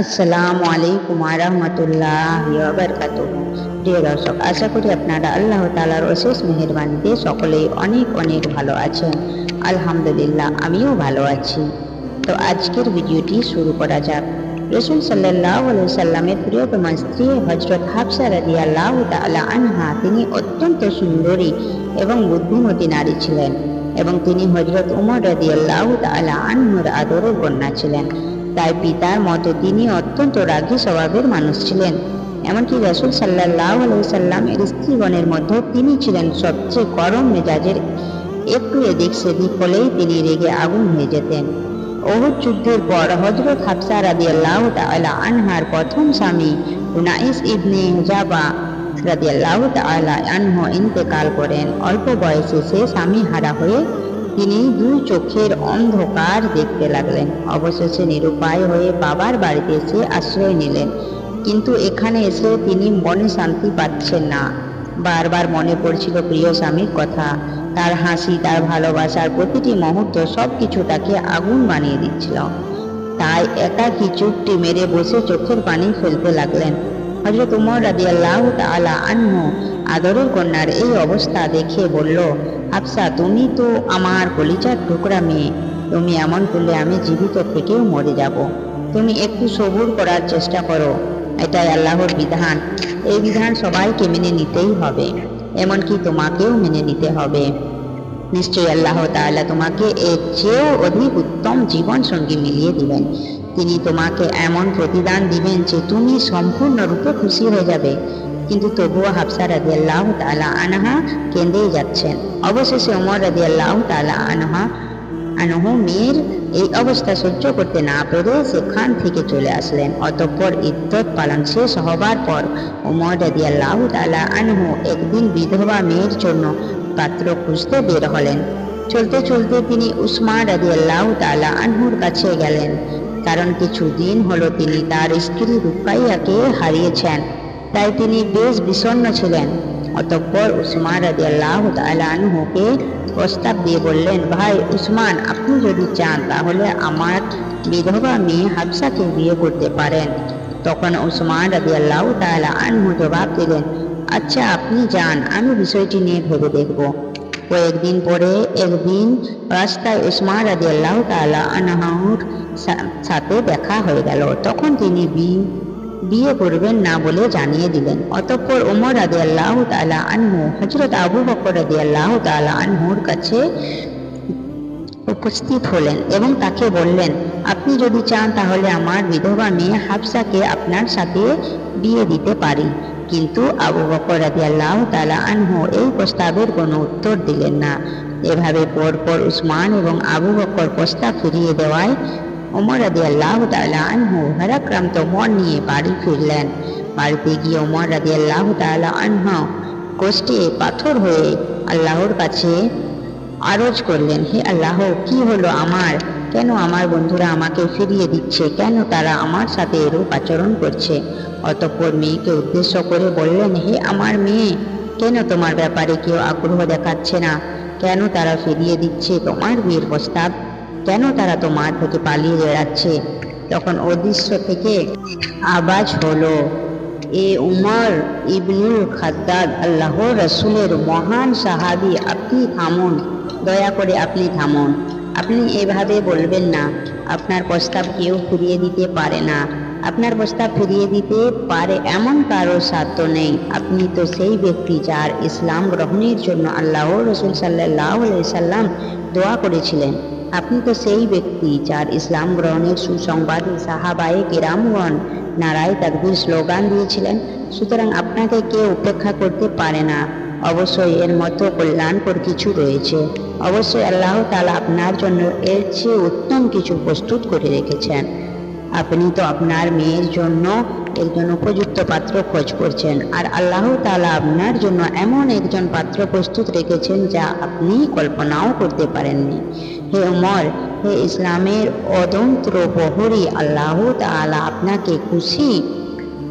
আসসালামু আলাইকুম রহমতুল্লাহ বারকাত প্রিয় দর্শক, আশা করি আপনারা আল্লাহ তালার অশেষ মেহরবানিতে সকলেই অনেক অনেক ভালো আছেন। আলহামদুলিল্লাহ, আমিও ভালো আছি। তো আজকের ভিডিওটি শুরু করা যাক। রসুল সাল্লাহ সাল্লামের প্রিয়তম স্ত্রী হজরত হাফসা রাজি আল্লাহ তালা আনহা, তিনি অত্যন্ত সুন্দরী এবং বুদ্ধিমতী নারী ছিলেন এবং তিনি হজরত উমর রাজি আল্লাহ তালা আনহুর আদরের কন্যা ছিলেন। তাই পিতার মতো তিনি অত্যন্ত রাগী স্বভাবের মানুষ ছিলেন। এমনকি রসুল সাল্লাহ সাল্লামের স্ত্রীগণের মধ্যে তিনি ছিলেন সবচেয়ে গরম মেজাজের একটু এদিক সেদিক হলেই তিনি রেগে আগুন হয়ে যেতেন ওহুদ যুদ্ধের পর হজরত হাফসা রাদি আল্লাহ তালা আনহার প্রথম স্বামী উনাইস ইবনে হুজাবা রাদি আল্লাহ তালা আনহ ইন্তেকাল করেন। অল্প বয়সে সে স্বামী হারা হয়ে তিনি দুই চোখের অন্ধকার দেখতে লাগলেন। অবশেষে নিরুপায় হয়ে বাবার বাড়িতে এসে আশ্রয় নিলেন। কিন্তু এখানে এসে তিনি মনে শান্তি পাচ্ছেন না। বারবার মনে পড়ছিল প্রিয় স্বামীর কথা। তার হাসি, তার ভালোবাসার প্রতিটি মুহূর্ত সব কিছু তাকে আগুন বানিয়ে দিচ্ছিল। তাই একাকি চুপটি মেরে বসে চোখের পানি ফেলতে লাগলেন। হজরত উমর আল্লাহ তালা আনহু আদরের কন্যার এই অবস্থা দেখে বলল, আফসা, তুমি তো আমার কলিজার টুকরা মেয়ে। তুমি এমন করলে আমি জীবিত থেকেও মরে যাব। তুমি একটু সবুর করার চেষ্টা করো। এটাই আল্লাহর বিধান। এই বিধান সবাইকে মেনে নিতেই হবে। এমনকি তোমাকেও মেনে নিতে হবে। নিশ্চয়ই আল্লাহ তাআলা তোমাকে এর চেয়েও অধিক উত্তম জীবন সঙ্গী মিলিয়ে দিবেন। তিনি তোমাকে এমন প্রতিদান দিবেন যে তুমি সম্পূর্ণরূপে খুশি হয়ে যাবে। কিন্তু তবুও হাফসা রাজি আল্লাহ তালা আনহা কেঁদেই যাচ্ছেন। অবশেষে ওমর রাজি আল্লাহ তালা আনহা, আনহ মেয়ের এই অবস্থা সহ্য করতে না পেরে সেখান থেকে চলে আসলেন। অতঃপর ইদ্যত পালন শেষ হবার পর ওমর রাজি আল্লাহ তালা আনহু একদিন বিধবা মেয়ের জন্য পাত্র খুঁজতে বের হলেন। চলতে চলতে তিনি উসমান রাজি আল্লাহ তালা আনহুর কাছে গেলেন। কারণ কিছু দিন হলো তিনি তার স্ত্রী রুকাইয়াকে হারিয়েছেন। তাই তিনি বেশ বিষণ্ণ ছিলেন। অতঃপর উসমান রাজি আল্লাহ আনহুকে প্রস্তাব দিয়ে বললেন, ভাই উসমান, আপনি যদি চান তাহলে আমার বিধবা মেয়ে হাফসাকে বিয়ে করতে পারেন। তখন উসমান রাজি আল্লাহ তালা আনহু জবাব দিলেন আচ্ছা আপনি যান, আমি বিষয়টি নিয়ে ভেবে দেখব। কয়েকদিন পরে একদিন রাস্তায় উসমান রাজি আল্লাহ তালা আনহুর সাথে দেখা হয়ে গেল। তখন তিনি বিয়ে করবেন না বলে জানিয়ে দিলেন। অতঃপর ওমর রাদে আল্লাহ তালা আনহু হজরত আবু বকর রাদে আল্লাহ তালা আনহুর কাছে উপস্থিত হলেন এবং তাকে বললেন, আপনি যদি চান তাহলে আমার বিধবা মেয়ে হাফসাকে আপনার সাথে বিয়ে দিতে পারি। কিন্তু আবু বকর রাদি আল্লাহ তালা আনহু এই প্রস্তাবের কোনো উত্তর দিলেন না। এভাবে পরপর উসমান এবং আবু বকর প্রস্তাব ফিরিয়ে দেওয়ায় ওমর রাদি আল্লাহ তালা আনহু হারাক্রান্ত মন নিয়ে বাড়ি ফিরলেন। বাড়িতে গিয়ে ওমর রাদি আল্লাহ তালা আনহু কষ্টে পাথর হয়ে আল্লাহর কাছে আরজ করলেন, হে আল্লাহ, কি হলো আমার? কেন আমার বন্ধুরা আমাকে ফিরিয়ে দিচ্ছে? কেন তারা আমার সাথে এরূপ আচরণ করছে? অতঃপর মেয়েকে উদ্দেশ্য করে বললেন, হে আমার মেয়ে, কেন তোমার ব্যাপারে কেউ আগ্রহ দেখাচ্ছে না? কেন তারা ফিরিয়ে দিচ্ছে তোমার বিয়ের প্রস্তাব? কেন তারা তোমার থেকে পালিয়ে বেড়াচ্ছে? তখন অদৃশ্য থেকে আওয়াজ হলো, এ উমর ইবনুল খাদ্দাদ আল্লাহ রসুলের মহান সাহাবি, আপনি থামুন। দয়া করে আপনি থামুন। আপনি এভাবে বলবেন না, আপনার প্রস্তাব কেউ ফিরিয়ে দিতে পারে না। আপনার প্রস্তাব ফিরিয়ে দিতে পারে এমন কারও সাধ্য নেই। আপনি তো সেই ব্যক্তি যার ইসলাম গ্রহণের জন্য আল্লাহ রসুল সাল্লাহ সাল্লাম দোয়া করেছিলেন। আপনি তো সেই ব্যক্তি যার ইসলাম গ্রহণের সুসংবাদে সাহাবায়ে কেরামগণ নারায় তাকবির স্লোগান দিয়েছিলেন। সুতরাং আপনাকে কেউ উপেক্ষা করতে পারে না। অবশ্যই এর মতো কল্যাণকর কিছু রয়েছে। অবশ্যই আল্লাহ তালা আপনার জন্য এর চেয়ে উত্তম কিছু প্রস্তুত করে রেখেছেন। আপনি তো আপনার মেয়ের জন্য একজন উপযুক্ত পাত্র খোঁজ করছেন। আর আল্লাহ তালা আপনার জন্য এমন একজন পাত্র প্রস্তুত রেখেছেন যা আপনি কল্পনাও করতে পারেননি। হে উমর, হে ইসলামের অদন্ত্র প্রহরী, আল্লাহ তালা আপনাকে খুশি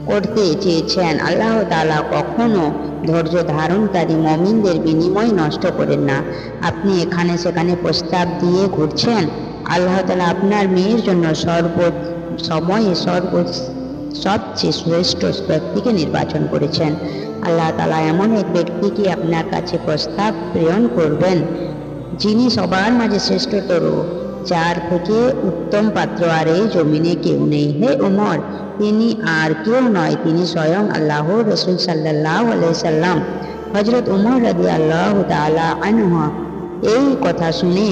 করতে চেয়েছেন। আল্লাহ তালা কখনো ধৈর্য ধারণকারী মমিনদের বিনিময় নষ্ট করেন না। আপনি এখানে সেখানে প্রস্তাব দিয়ে ঘুরছেন। আল্লাহ তালা আপনার মেয়ের জন্য সর্ব সময়ে সর্ব সবচেয়ে শ্রেষ্ঠ ব্যক্তিকে নির্বাচন করেছেন। আল্লাহ তালা এমন এক ব্যক্তিকে আপনার কাছে প্রস্তাব প্রেরণ করবেন, যিনি সবার মাঝে শ্রেষ্ঠতর। যার থেকে উত্তম পাত্র আর এই জমিনে কেউ নেই। হে উমর তিনি আর কেউ নয়, তিনি স্বয়ং আল্লাহ রসুল সাল্লাহ সাল্লাম। হজরত উমর রাদি আল্লাহ তালা আনহা এই কথা শুনে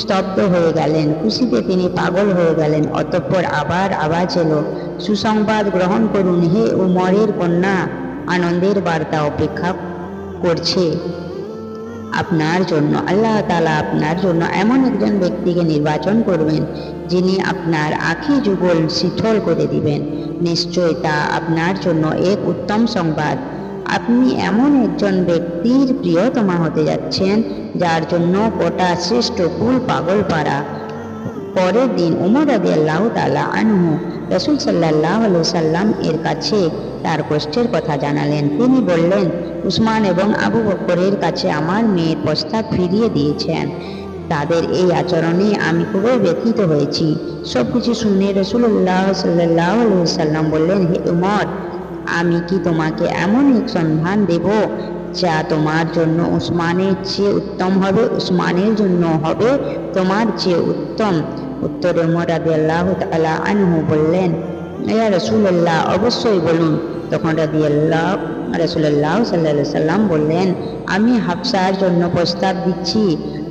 স্তব্ধ হয়ে গেলেন, খুশিতে তিনি পাগল হয়ে গেলেন, অতঃপর আবার আওয়াজ এলো, সুসংবাদ গ্রহণ করুন, হে উমরের কন্যা, আনন্দের বার্তা অপেক্ষা করছে। আপনার জন্য, আল্লাহ তালা আপনার জন্য এমন একজন ব্যক্তিকে নির্বাচন করবেন, যিনি আপনার আখি যুগল শিথল করে দিবেন। নিশ্চয় তা আপনার জন্য এক উত্তম সংবাদ। আপনি এমন একজন ব্যক্তির প্রিয়তমা হতে যাচ্ছেন, যার জন্য গোটা শ্রেষ্ঠ কুল পাগল পাড়া। পরের দিন উমর আদি আল্লাহ তালা আনহু রসুল সাল্লাহ সাল্লাম এর কাছে তার কষ্টের কথা জানালেন। তিনি বললেন, উসমান এবং আবু বকরের কাছে আমার মেয়ের প্রস্তাব ফিরিয়ে দিয়েছেন। তাদের এই আচরণে আমি খুবই ব্যথিত হয়েছি। সব কিছু শুনে রসুল্লাহ সাল্লাহ সাল্লাম বললেন, হে উমর, আমি কি তোমাকে এমন এক সন্ধান দেব যা তোমার জন্য উসমানের চেয়ে উত্তম হবে, উসমানের জন্য হবে তোমার চেয়ে উত্তম? উত্তরে উমর রাদি আল্লাহ তালা আনহু বললেন রসুল্লাহ অবশ্যই বলুন। তখন রাদিয়াল্লাহ রসুল্লাহ সাল্লা সাল্লাম বললেন, আমি হাফসার জন্য প্রস্তাব দিচ্ছি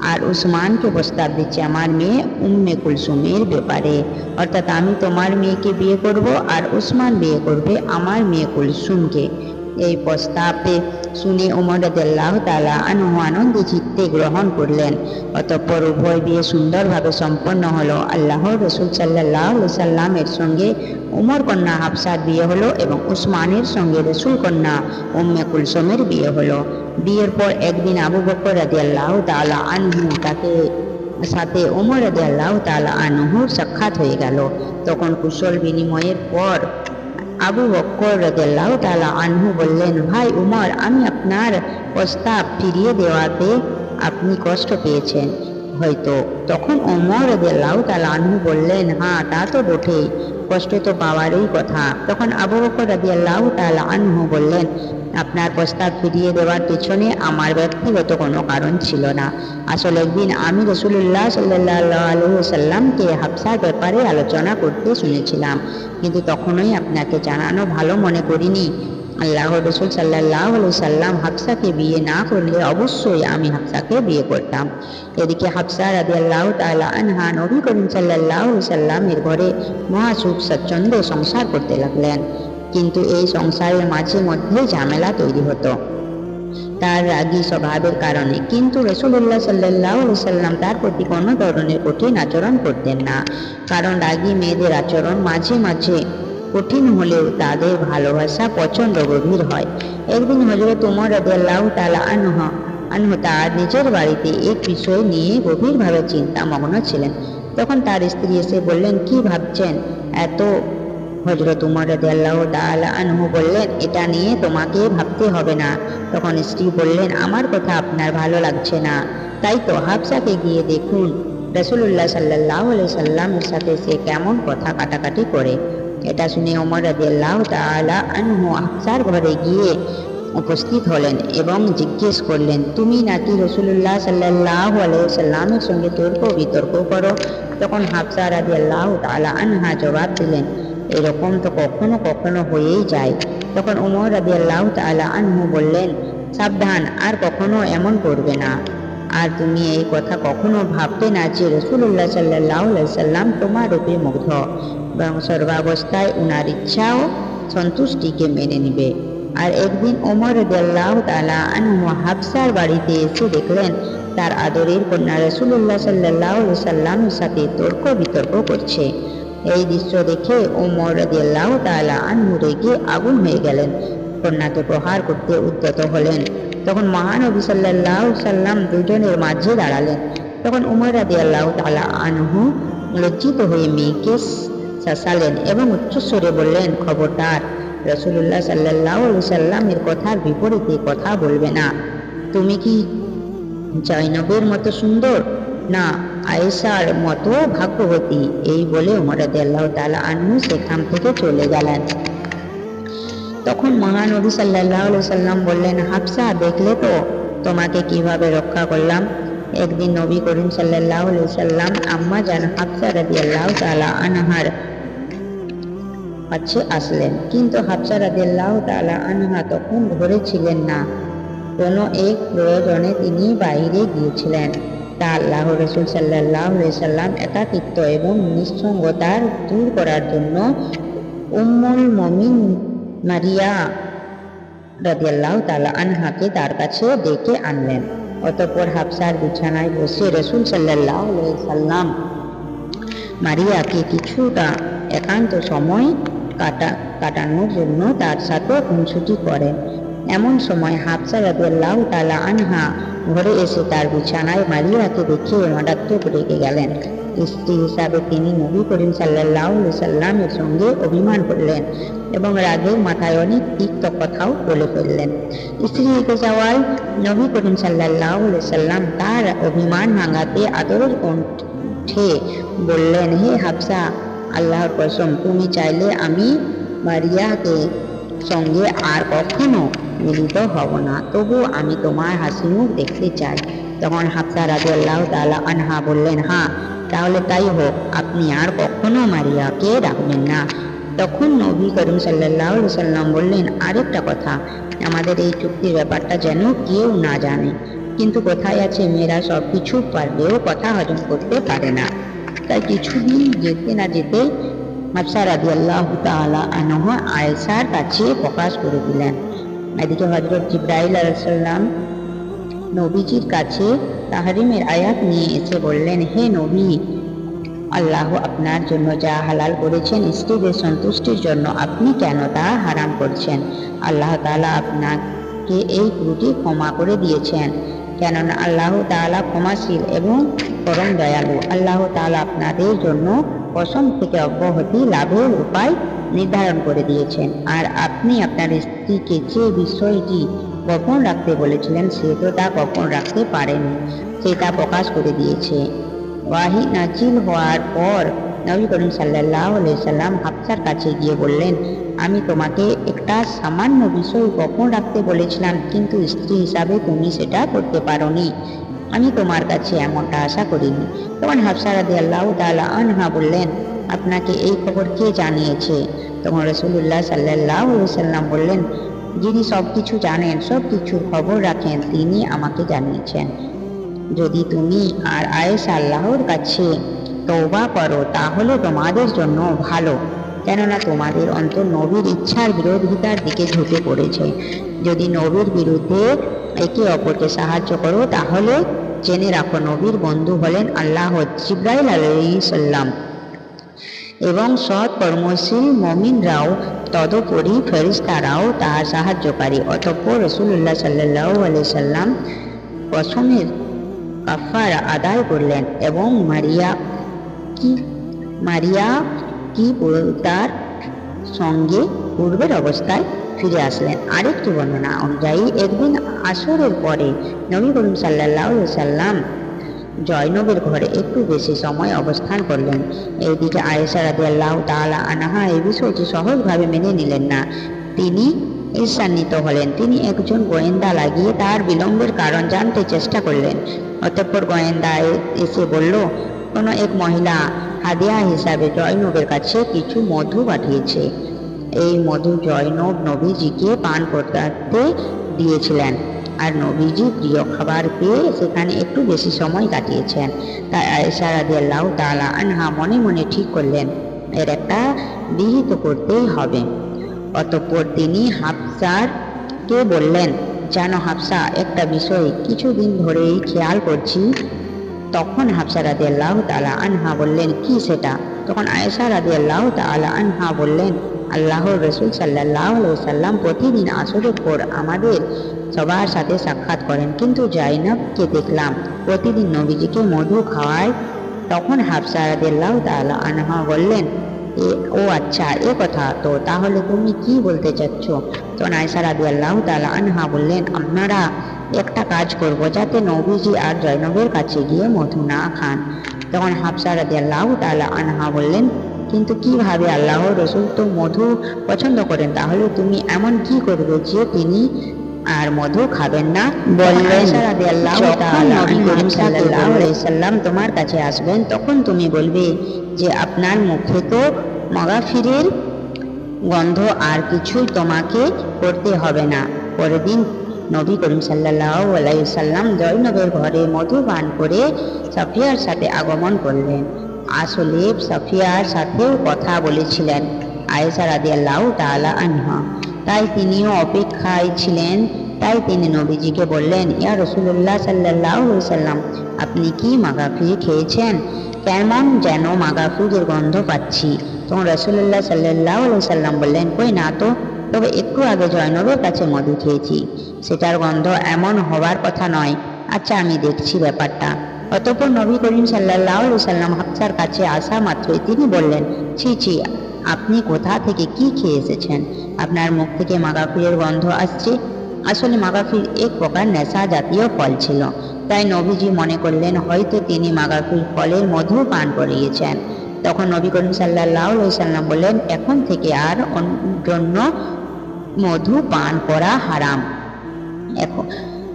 আর উসমানকে প্রস্তাব দিচ্ছি, আমার মেয়ে উম্মে কুলসুমের ব্যাপারে। অর্থাৎ আমি তোমার মেয়েকে বিয়ে করব আর উসমান বিয়ে করবে আমার মেয়ে কুলসুমকে। এই প্রস্তাবে শুনে উমর রাদিয়াল্লাহু তাআলা আনহু আনন্দ চিত্তে গ্রহণ করলেন। অতঃপর উভয় বিয়ে সুন্দরভাবে সম্পন্ন হলো। আল্লাহর রসুল সাল্লাহ সাল্লামের সঙ্গে উমর কন্যা হাফসার বিয়ে হলো এবং উসমানের সঙ্গে রসুল কন্যা উম্মে কুলসমের বিয়ে হলো। বিয়ের পর একদিন আবু বকর রাদিয়াল্লাহু তাআলা আনহু তাকে সাথে উমর রাদিয়াল্লাহু তালা আনহুর সাক্ষাৎ হয়ে গেল। তখন কুশল বিনিময়ের পর আবু বক্কর রদেল্লাহ তালা আনহু বললেন, ভাই উমর, আমি আপনার প্রস্তাব ফিরিয়ে দেওয়াতে আপনি কষ্ট পেয়েছেন। হয়তো তখন ওমর রদেল্লাহ তালা আনহু বললেন হ্যাঁ তা তো বটেই। কষ্ট তো পাওয়ারই কথা। তখন আবু বকর রদিয়াল্লাহ তালা আনহু বললেন, আপনার প্রস্তাব ফিরিয়ে দেওয়ার পেছনে আমার ব্যক্তিগত কোনো কারণ ছিল না। আসলে একদিন আমি রসুল্লাহ সাল্লাহ সাল্লামকে হাফসার ব্যাপারে আলোচনা করতে শুনেছিলাম। কিন্তু তখনই আপনাকে জানানো ভালো মনে করিনি। আল্লাহ রসুল সাল্লাহ সাল্লাম হাফসাকে বিয়ে না করলে অবশ্যই আমি হাফসাকে বিয়ে করতাম। এদিকে হাফসা রাদি আল্লাহ তালা আনহা নবী করিম সাল্লাহ সাল্লামের ঘরে মহাসুখ স্বচ্ছন্দে সংসার করতে লাগলেন। কিন্তু এই সংসারের মাঝে মধ্যে ঝামেলা তৈরি হতো। তার রাগী স্বভাবের কারণে কিন্তু রসুল্লাহ সাল্লাহ সাল্লাম তার প্রতি কোনো ধরনের কঠিন আচরণ করতেন না। কারণ রাগী মেয়েদের আচরণ মাঝে মাঝে কঠিন হলেও তাদের ভালোবাসা প্রচণ্ড গভীর হয়। একদিন হজরত উমর রদাল্লাহ তালা আনহ, আনহু তার নিজের বাড়িতে এক বিষয় নিয়ে গভীরভাবে চিন্তামগ্ন ছিলেন। তখন তার স্ত্রী এসে বললেন, কি ভাবছেন? এত হজরত উমর আল্লাহ তাআলা আনহু বললেন, এটা নিয়ে তোমাকে ভাবতে হবে না। তখন স্ত্রী বললেন, আমার কথা আপনার ভালো লাগছে না। তাই তো হাফসাকে গিয়ে দেখুন। রসুল্লাহ সাল্লাহ সাল্লামের সাথে সে কেমন কথা কাটাকাটি করে। এটা শুনে ওমর রাদিয়াল্লাহ তাআলা আনহু আফসার ঘরে গিয়ে উপস্থিত হলেন এবং জিজ্ঞেস করলেন, তুমি নাকি রসুল্লাহ সাল্লাহ সাল্লামের সঙ্গে তর্ক বিতর্ক করো? তখন হাফসা রাজি আল্লাহ তালা আনহা জবাব দিলেন, এরকম তো কখনো কখনো হয়েই যায়। তখন উমর রাজি আল্লাহ তালা আনহু বললেন, সাবধান, আর কখনো এমন করবে না। আর তুমি এই কথা কখনো ভাববে না যে রসুল্লাহ সাল্লাহ সাল্লাম তোমার রূপে মুগ্ধ। এবং সর্বাবস্থায় উনার ইচ্ছা ও সন্তুষ্টিকে মেনে নিবে। আর একদিন ওমর রদাল্লাহ তালা আনহু হাফসার বাড়িতে এসে দেখলেন, তার আদরের কন্যা রসুল্লাহ সাল্লাহ সাল্লামের সাথে তর্ক বিতর্ক করছে। এই দৃশ্য দেখে ওমর রদিয়াল্লাহ তালা আনহু রেগে আগুন হয়ে গেলেন। কন্যাকে প্রহার করতে উদ্যত হলেন। তখন মহানবী সাল্লাহ সাল্লাম দুজনের মাঝে দাঁড়ালেন। তখন উমর রাদি আল্লাহ তালা আনহু লজ্জিত হয়ে মেয়েকে শাসালেন এবং উচ্চস্বরে বললেন, খবরদার রসুল্লাহ সাল্লাহ সাল্লামের কথার বিপরীতে কথা বলবে না। তুমি কি জৈনবের মতো সুন্দর? না, আয়েশার মতো ভাগ্যবতী। এই বলে উমর আল্লাহ তালা আনহু সেখান থেকে চলে গেলেন। তখন মহানবী সাল্লাহ সাল্লাম বললেন, হাফসা, দেখলে তো তোমাকে কীভাবে রক্ষা করলাম? একদিন নবী করিম সাল্লাহ সাল্লাম আম্মা জান হাফসা রাজি আল্লাহ তালা আনহার কাছে আসলেন। কিন্তু হাফসা রাজি আল্লাহ তালা আনহা তখন ঘরে ছিলেন না। কোনো এক প্রয়োজনে তিনি বাইরে গিয়েছিলেন। তা আল্লাহ রসুল সাল্লাহ সাল্লাম একাকিত্ব এবং নিঃসঙ্গতার দূর করার জন্য উম্মুল মমিন মারিয়া রাদিয়াল্লাহ তালা আনহাকে তার কাছে ডেকে আনলেন। অতঃপর হাফসার বিছানায় বসে রসুল সাল্লাহ সাল্লাম মারিয়াকে কিছুটা একান্ত সময় কাটা, কাটানোর জন্য তার সাথে খুনসুটি করেন এমন সময় হাফসা রাদিয়াল্লাহ তালা আনহা ঘরে এসে তার বিছানায় মারিয়াকে দেখে মারাত্মক রেগে গেলেন। স্ত্রী হিসাবে তিনি নবী করিম সাল্লাহ সাল্লামের সঙ্গে অভিমান করলেন এবং রাগের মাথায় অনেক তিক্ত কথাও বলে ফেললেন। স্ত্রী রেগে যাওয়ায় নবী করিম সাল্লাহ সাল্লাম তার অভিমান ভাঙাতে আদরের কণ্ঠে বললেন, হে হাফসা আল্লাহর কসম, তুমি চাইলে আমি মারিয়াকে সঙ্গে আর কখনো মিলিত হব না। তবু আমি তোমার হাসি মুখ দেখতে চাই। তখন হাফসা রাজু আল্লাহ তালা আনহা বললেন হ্যাঁ তাহলে তাই হোক, আপনি আর কখনো মারিয়াকে ডাকবেন না। তখন নবী করিম সাল্লাহ সাল্লাম বললেন, আরেকটা কথা, আমাদের এই চুক্তির ব্যাপারটা যেন কেউ না জানে। কিন্তু কোথায় আছে মেয়েরা সব কিছু পারলেও কথা হজম করতে পারে না। তাই কিছুদিন যেতে না যেতে হাফসা রাজি আল্লাহ তালা আনহ আয়েসার কাছে প্রকাশ করে দিলেন। এদিকে হজরত জিব্রাইল আলাইসাল্লাম নবীজির কাছে তাহারিমের আয়াত নিয়ে এসে বললেন, হে নবী, আল্লাহ আপনার জন্য যা হালাল করেছেন, স্ত্রীদের সন্তুষ্টির জন্য আপনি কেন তা হারাম করছেন? আল্লাহ তালা আপনাকে এই ত্রুটি ক্ষমা করে দিয়েছেন। কেননা আল্লাহ তালা ক্ষমাশীল এবং পরম দয়ালু। আল্লাহ তালা আপনাদের জন্য কসম থেকে অব্যাহতি লাভের উপায় নির্ধারণ করে দিয়েছেন। আর আপনি আপনার স্ত্রীকে যে বিষয়টি গোপন রাখতে বলেছিলেন, সে তো তা গোপন রাখতে পারেনি, সে তা প্রকাশ করে দিয়েছে। ওয়াহি নাজিল হওয়ার পর নবী করিম সাল্লাহ সাল্লাম হাফসার কাছে গিয়ে বললেন, আমি তোমাকে একটা সামান্য বিষয় গোপন রাখতে বলেছিলাম, কিন্তু স্ত্রী হিসাবে তুমি সেটা করতে পারোনি। আমি তোমার কাছে এমনটা আশা করিনি। তখন হাফসা রাদি আল্লাহ আনহা বললেন, আপনাকে এই খবর কে জানিয়েছে? তখন রসুল্লাহ সাল্লাহ সাল্লাম বললেন, যিনি সব কিছু জানেন সব কিছুর খবর রাখেন, তিনি আমাকে জানিয়েছেন। যদি তুমি আর আয়েস আল্লাহর কাছে তৌবা করো, তাহলে তোমাদের জন্য ভালো। কেননা তোমাদের অন্তর নবীর ইচ্ছার বিরোধিতার দিকে ঝুঁকে পড়েছে। যদি নবীর বিরুদ্ধে একে অপরকে সাহায্য করো, তাহলে জেনে রাখো নবীর বন্ধু হলেন আল্লাহ জিব্রাইল আলাইসাল্লাম এবং সৎ কর্মশীল মমিনরাও, তদুপরি ফেরিস্তারাও তাহার সাহায্যকারী। অতঃপর রসুল্লাহ সাল্লাহ আলি সাল্লাম কসমের কাফার আদায় করলেন এবং মারিয়া কি? মারিয়া কি তার সঙ্গে পূর্বের অবস্থায় ফিরে আসলেন? আরেকটি বর্ণনা অনুযায়ী, একদিন আসরের পরে নবী করিম সাল্লাহ সাল্লাম জয়নবের ঘরে একটু বেশি সময় অবস্থান করলেন। এইদিকে আয়েশা রাদি আল্লাহ তালা আনাহা এই বিষয়টি সহজভাবে মেনে নিলেন না। তিনি ঈর্ষান্বিত হলেন। তিনি একজন গোয়েন্দা লাগিয়ে তার বিলম্বের কারণ জানতে চেষ্টা করলেন। অতঃপর গোয়েন্দা এসে বলল কোনো এক মহিলা হাদিয়া হিসাবে জয়নবের কাছে কিছু মধু পাঠিয়েছে। এই মধু জয়নব নবীজিকে পান করতে দিয়েছিলেন। আর নবীজি প্রিয় খাবার পেয়ে সেখানে একটু বেশি সময় কাটিয়েছেন। তাই আয়েশা রাদি আল্লাহ তালা আনহা মনে মনে ঠিক করলেন, এর একটা বিহিত করতেই হবে। অতঃপর তিনি হাফসারকে বললেন, জানো হাফসা, একটা বিষয় কিছুদিন ধরেই খেয়াল করছি তখন হাফসা রাদি আল্লাহ তালা আনহা বললেন, কি সেটা? তখন আয়েশা রাদি আল্লাহ তালা আনহা বললেন, আল্লাহর রসুল সাল্লাহ সাল্লাম প্রতিদিন আসরের পর আমাদের সবার সাথে সাক্ষাৎ করেন, কিন্তু জাইনাবকে দেখলাম প্রতিদিন নবীজিকে মধু খাওয়ায়। তখন হাফসা রাদিল্লাহ তাআলা আনহা বললেন, এ, ও আচ্ছা এ কথা, তো তাহলে তুমি কি বলতে চাচ্ছ? তখন আয়সা আল্লাহ তালা আনহা বললেন, আপনারা একটা কাজ করব যাতে নবীজি আর জয়নবের কাছে গিয়ে মধু না খান। তখন হাফসা রাদি আল্লাহ তালা আনহা বললেন কিন্তু কীভাবে আল্লাহ রসুল তো মধু পছন্দ করেন? তাহলে তুমি এমন কি করবে যে তিনি আর মধু খাবেন না? বললেন তোমার কাছে আসবেন তখন তুমি বলবে যে আপনার মুখে তো মগাফিরের গন্ধ আর কিছুই তোমাকে করতে হবে না। পরের দিন নবী করিম সাল্লাম জয়নবের ঘরে মধু পান করে সাফিয়ার সাথে আগমন করলেন। আসলে সাফিয়ার সাথেও কথা বলেছিলেন আয়েশা রাদিয়াল্লাহু তাআলা আনহা। তাই তিনিও অপেক্ষায় ছিলেন, তাই তিনি নবীজিকে বললেন, ইয়া রসুল্লাহ আলাইহি সাল্লাম, আপনি কি মাগাফির খেয়েছেন? কেমন যেন মাগাফিরের গন্ধ পাচ্ছি। তখন রসুল্লাহ সাল্লাহ সাল্লাম বললেন, কই না তো, তবে একটু আগে জয়নবের কাছে মধু খেয়েছি সেটার গন্ধ এমন হবার কথা নয়। আচ্ছা আমি দেখছি ব্যাপারটা। অতঃপর নবী করিম সাল্লাহ সাল্লাম হাফসার কাছে আসা মাত্রই তিনি বললেন, ছি ছি, আপনি কোথা থেকে কি খেয়ে এসেছেন? আপনার মুখ থেকে মাগাফিরের গন্ধ আসছে। আসলে মাগাফির এক প্রকার নেশা জাতীয় ফল ছিল। তাই নবীজি মনে করলেন, হয়তো তিনি মাগাফির ফলের মধু পান করিয়েছেন। তখন নবী করিম সাল্লাহ সাল্লাম বললেন, এখন থেকে আর জন্য মধু পান করা হারাম। এখন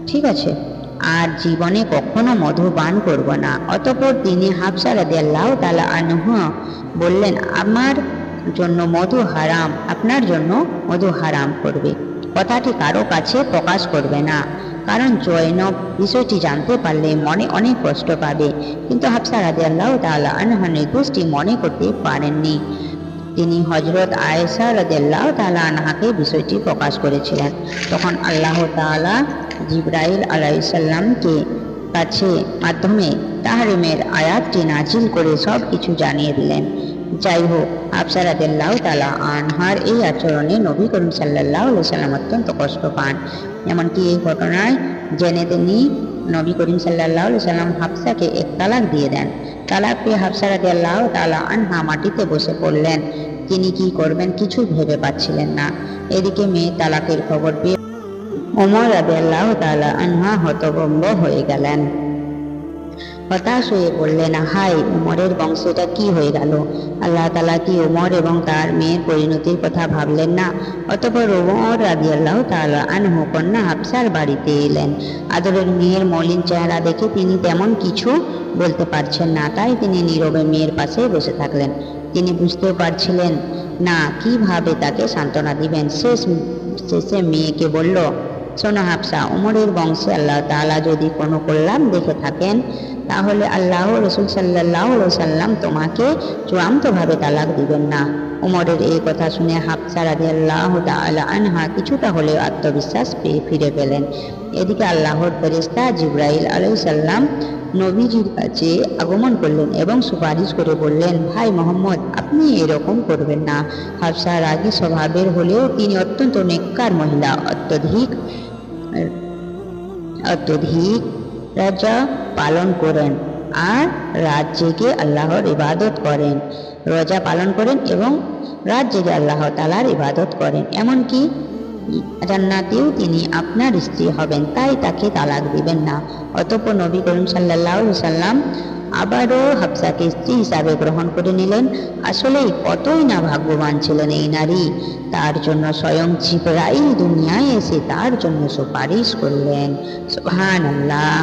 ঠিক আছে, আর জীবনে কখনো মধু পান করব না। অতপর তিনি হাফসা রাদিয়াল্লাহু তাআলা আনহু বললেন, আমার জন্য মধু হারাম, আপনার জন্য মধু হারাম করবে। কথাটি কারও কাছে প্রকাশ করবে না। কারণ জৈনব বিষয়টি জানতে পারলে মনে অনেক কষ্ট পাবে। কিন্তু হাফসা রাজি আল্লাহ তালা আনহা নির্দোষটি মনে করতে পারেননি। তিনি হজরত আয়েশা রাজিয়াল্লাহ তালা আনহাকে বিষয়টি প্রকাশ করেছিলেন। তখন আল্লাহ তালা জিব্রাইল আলাইসাল্লামকে কাছে মাধ্যমে তাহরিমের আয়াতটি নাজিল করে সব কিছু জানিয়ে দিলেন। যাই হোক আফসারাদিল্লাহ তালা আনহার এই আচরণে নবী করিম সাল্লাহ সাল্লাম অত্যন্ত কষ্ট পান। এমনকি এই ঘটনায় জেনে তিনি নবী করিম সাল্লাহ সাল্লাম হাফসাকে এক তালাক দিয়ে দেন। তালাক পেয়ে হাফসা রাদি আল্লাহ তালা আনহা মাটিতে বসে পড়লেন। তিনি কি করবেন কিছু ভেবে পাচ্ছিলেন না। এদিকে মেয়ে তালাকের খবর পেয়ে ওমর আল্লাহ তালা আনহা হতভম্ব হয়ে গেলেন। হতাশ হয়ে বললেন হাই উমরের বংশটা কি হয়ে গেল? আল্লাহ তালা কি উমর এবং তার মেয়ের পরিণতির কথা ভাবলেন না? অতপর উমর রাজি আল্লাহ তালা আনহু কন্যা হাফসার বাড়িতে এলেন। আদরের মেয়ের মলিন চেহারা দেখে তিনি তেমন কিছু বলতে পারছেন না, তাই তিনি নীরবে মেয়ের পাশে বসে থাকলেন। তিনি বুঝতেও পারছিলেন, না, কীভাবে তাকে সান্ত্বনা দিবেন? শেষ, শেষে মেয়েকে বলল, শোনো হাফসা, উমরের বংশে আল্লাহ তালা যদি কোনো কল্যাণ দেখে থাকেন তাহলে আল্লাহ রসুল সাল্লাহ সাল্লাম তোমাকে চূড়ান্তভাবে তালাক দিবেন না। উমরের এই কথা শুনে হাফসা রাজি আল্লাহ আনহা কিছুটা হলেও আত্মবিশ্বাস পেয়ে ফিরে পেলেন। এদিকে আল্লাহর ফেরিস্তা জিব্রাইল আলাইসাল্লাম নবীজির কাছে আগমন করলেন এবং সুপারিশ করে বললেন, ভাই মোহাম্মদ, আপনি এরকম করবেন না। হাফসা রাগী স্বভাবের হলেও তিনি অত্যন্ত নেককার মহিলা। অত্যধিক অত্যধিক রাজা পালন করেন আর রাত জেগে আল্লাহর ইবাদত করেন। রোজা পালন করেন এবং রাত জেগে আল্লাহ তালার ইবাদত করেন। এমনকি জান্নাতেও তিনি আপনার স্ত্রী হবেন, তাই তাকে তালাক দিবেন না। অতঃপর নবী করিম সাল্লাহ সাল্লাম আবারও হাফসাকে স্ত্রী হিসাবে গ্রহণ করে নিলেন। আসলেই কতই না ভাগ্যবান ছিলেন এই নারী। তার জন্য স্বয়ং জিব্রাইল দুনিয়ায় এসে তার জন্য সুপারিশ করলেন। সুবহান আল্লাহ